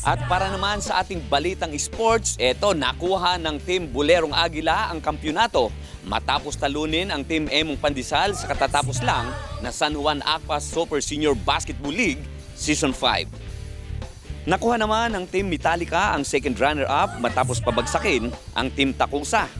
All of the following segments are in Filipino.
At para naman sa ating balitang sports, eto nakuha ng Team Bulerong Agila ang kampyonato matapos talunin ang Team Emong Pandesal sa katatapos lang na San Juan Aquas Super Senior Basketball League Season 5. Nakuha naman ng Team Metallica ang second runner-up matapos pabagsakin ang Team Takusa.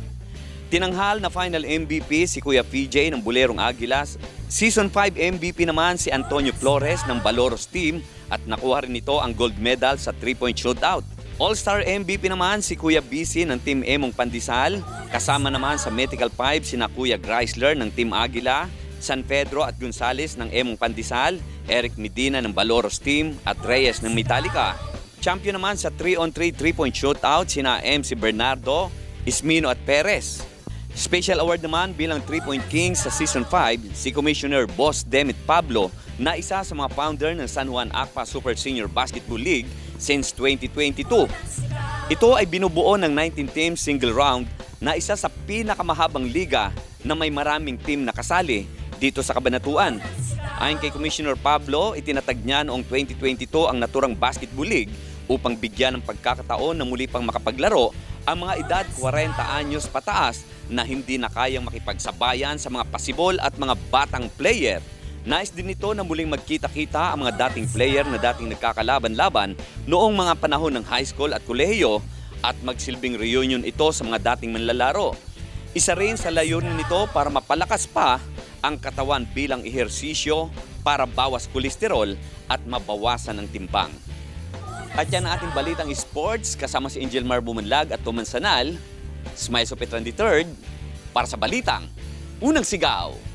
Tinanghal na final MVP si Kuya PJ ng Bulerong Agilas. Season 5 MVP naman si Antonio Flores ng Baloros team at nakuha rin nito ang gold medal sa 3-point shootout. All-Star MVP naman si Kuya BC ng Team Emong Pandesal. Kasama naman sa Medical 5 sina Kuya Chrysler ng Team Agila, San Pedro at Gonzales ng Emong Pandesal, Eric Medina ng Baloros team at Reyes ng Metallica. Champion naman sa 3-on-3 3-point shootout sina MC Bernardo, Ismino at Perez. Special award naman bilang 3-point king sa Season 5 si Commissioner Boss Demit Pablo na isa sa mga founder ng San Juan Aqua Super Senior Basketball League since 2022. Ito ay binubuo ng 19-team single round na isa sa pinakamahabang liga na may maraming team na kasali dito sa Kabanatuan. Ayon kay Commissioner Pablo, itinatag niya noong 2022 ang naturang basketball league upang bigyan ng pagkakataon na muli pang makapaglaro ang mga edad 40 anyos pataas na hindi na kayang makipagsabayan sa mga pasibol at mga batang player. Nais din nito na muling magkita-kita ang mga dating player na dating nagkakalaban-laban noong mga panahon ng high school at kolehiyo at magsilbing reunion ito sa mga dating manlalaro. Isa rin sa layunin nito para mapalakas pa ang katawan bilang ehersisyo para bawas kolesterol at mabawasan ang timbang. At yan ang ating balitang sports kasama si Angel Mar Bumanlag at Tuman Sanal, Smiles of Petran III, para sa balitang Unang Sigaw.